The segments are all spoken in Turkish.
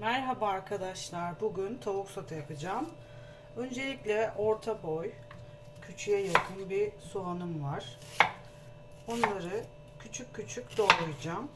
Merhaba arkadaşlar. Bugün tavuk sote yapacağım. Öncelikle orta boy, küçüğe yakın bir soğanım var. Onları küçük küçük doğrayacağım.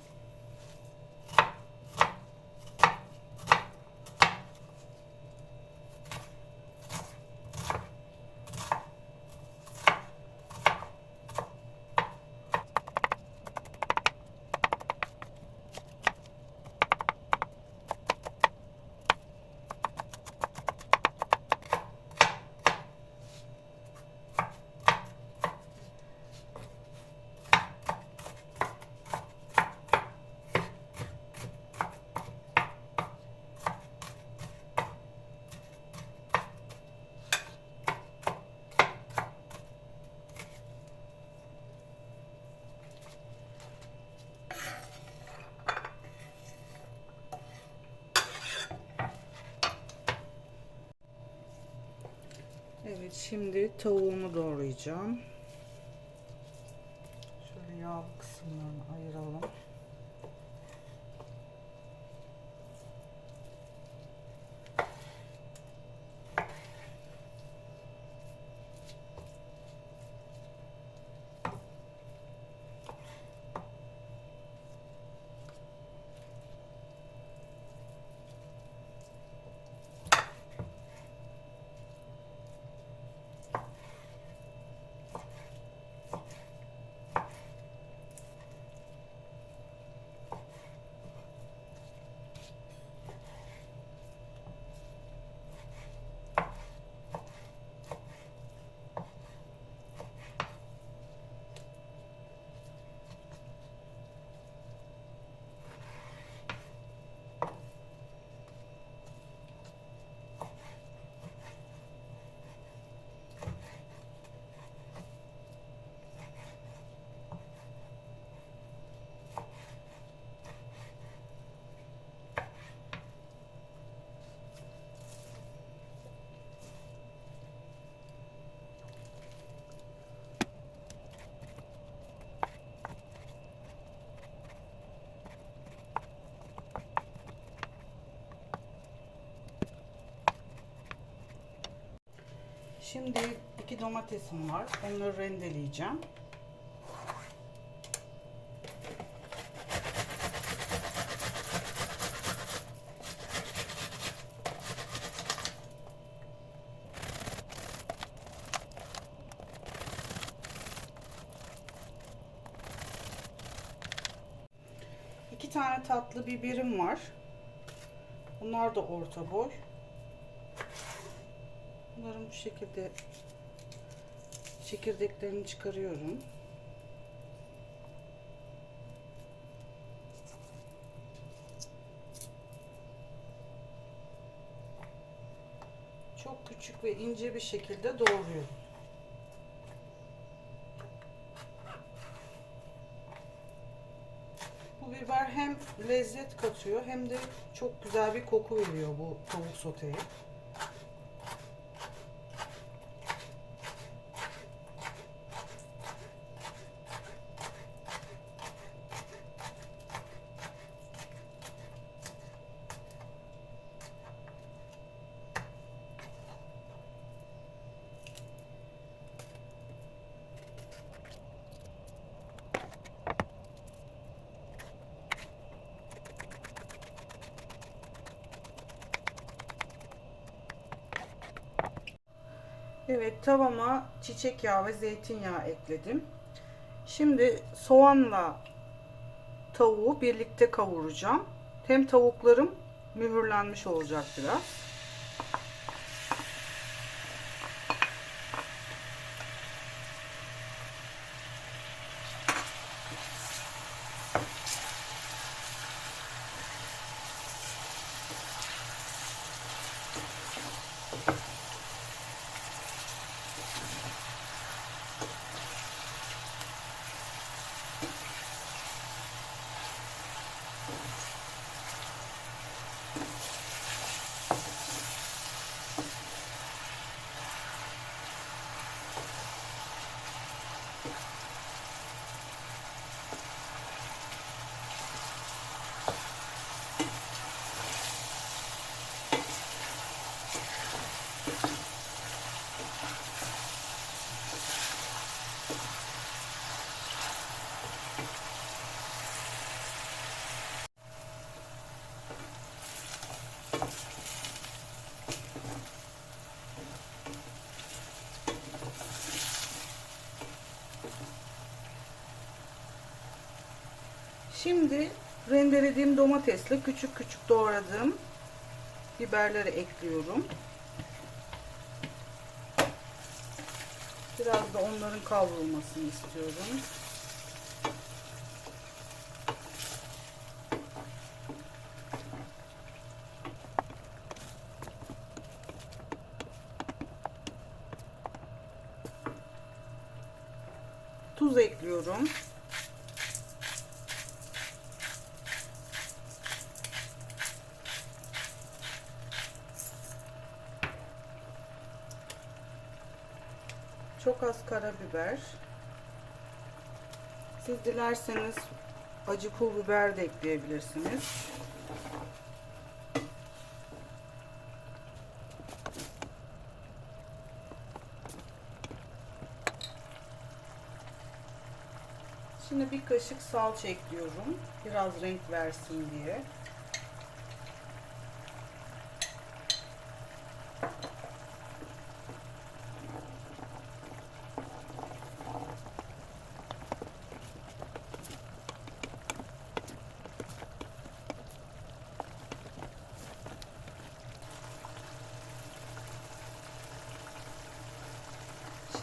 Şimdi tavuğumu doğrayacağım. Şimdi iki domatesim var. Onları rendeleyeceğim. İki tane tatlı biberim var. Bunlar da orta boy. Bunların bu şekilde çekirdeklerini çıkarıyorum. Çok küçük ve ince bir şekilde doğruyorum. Bu biber hem lezzet katıyor hem de çok güzel bir koku veriyor bu tavuk soteye. Evet tavama çiçek yağı ve zeytinyağı ekledim. Şimdi soğanla tavuğu birlikte kavuracağım. Hem tavuklarım mühürlenmiş olacak biraz. Şimdi rendelediğim domatesle küçük küçük doğradığım biberleri ekliyorum. Biraz da onların kavrulmasını istiyorum. Tuz ekliyorum. Çok az karabiber. Siz dilerseniz acı pul biber de ekleyebilirsiniz. Şimdi bir kaşık salça ekliyorum. Biraz renk versin diye.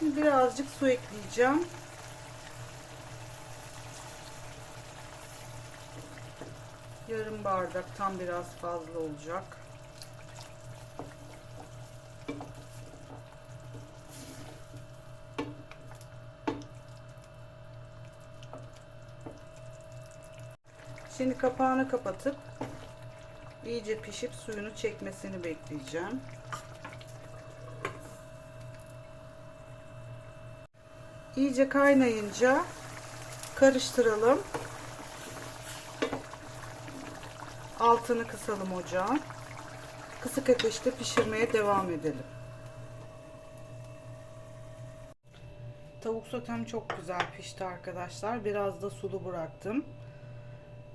Şimdi birazcık su ekleyeceğim. Yarım bardak tam biraz fazla olacak. Şimdi kapağını kapatıp iyice pişip suyunu çekmesini bekleyeceğim. İyice kaynayınca karıştıralım. Altını kısalım ocağın. Kısık ateşte pişirmeye devam edelim. Tavuk sotem çok güzel pişti arkadaşlar. Biraz da sulu bıraktım.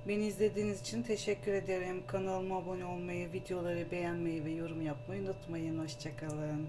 Beni izlediğiniz için teşekkür ederim. Kanalıma abone olmayı, videoları beğenmeyi ve yorum yapmayı unutmayın. Hoşçakalın.